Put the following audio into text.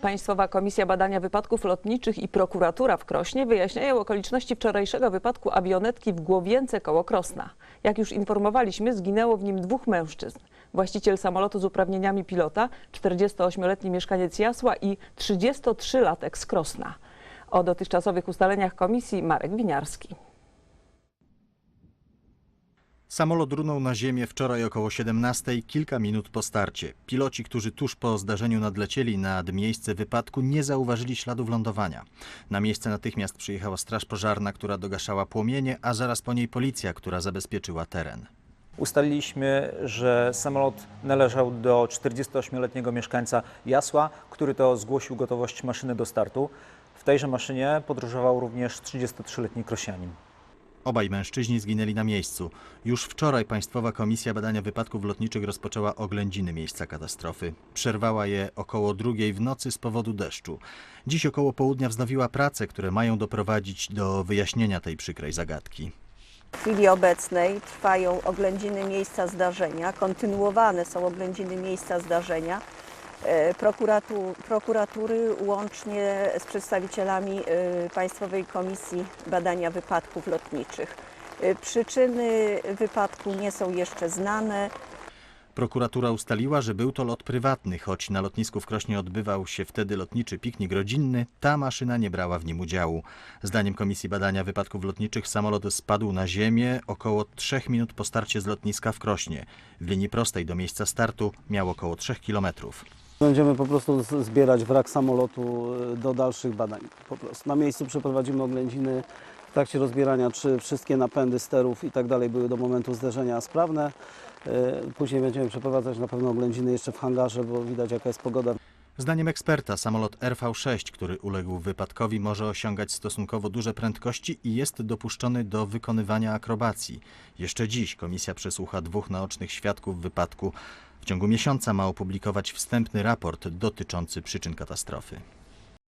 Państwowa Komisja Badania Wypadków Lotniczych i prokuratura w Krośnie wyjaśniają okoliczności wczorajszego wypadku awionetki w Głowience koło Krosna. Jak już informowaliśmy, zginęło w nim dwóch mężczyzn. Właściciel samolotu z uprawnieniami pilota, 48-letni mieszkaniec Jasła i 33-latek z Krosna. O dotychczasowych ustaleniach komisji Marek Winiarski. Samolot runął na ziemię wczoraj około 17, kilka minut po starcie. Piloci, którzy tuż po zdarzeniu nadlecieli nad miejsce wypadku, nie zauważyli śladów lądowania. Na miejsce natychmiast przyjechała straż pożarna, która dogaszała płomienie, a zaraz po niej policja, która zabezpieczyła teren. Ustaliliśmy, że samolot należał do 48-letniego mieszkańca Jasła, który to zgłosił gotowość maszyny do startu. W tejże maszynie podróżował również 33-letni Krosianin. Obaj mężczyźni zginęli na miejscu. Już wczoraj Państwowa Komisja Badania Wypadków Lotniczych rozpoczęła oględziny miejsca katastrofy. Przerwała je około drugiej w nocy z powodu deszczu. Dziś około południa wznowiła prace, które mają doprowadzić do wyjaśnienia tej przykrej zagadki. W chwili obecnej trwają oględziny miejsca zdarzenia, kontynuowane są oględziny miejsca zdarzenia. E, Prokuratu, prokuratury łącznie z przedstawicielami e, Państwowej Komisji Badania Wypadków Lotniczych. E, Przyczyny wypadku nie są jeszcze znane. Prokuratura ustaliła, że był to lot prywatny, choć na lotnisku w Krośnie odbywał się wtedy lotniczy piknik rodzinny, ta maszyna nie brała w nim udziału. Zdaniem Komisji Badania Wypadków Lotniczych samolot spadł na ziemię około 3 minut po starcie z lotniska w Krośnie. W linii prostej do miejsca startu miał około 3 kilometrów. Będziemy po prostu zbierać wrak samolotu y, do dalszych badań. Po prostu na miejscu przeprowadzimy oględziny w trakcie rozbierania, czy wszystkie napędy sterów i tak dalej były do momentu zderzenia sprawne. Y, Później będziemy przeprowadzać na pewno oględziny jeszcze w hangarze, bo widać jaka jest pogoda. Zdaniem eksperta samolot RV-6, który uległ wypadkowi, może osiągać stosunkowo duże prędkości i jest dopuszczony do wykonywania akrobacji. Jeszcze dziś komisja przesłucha dwóch naocznych świadków wypadku. W ciągu miesiąca ma opublikować wstępny raport dotyczący przyczyn katastrofy.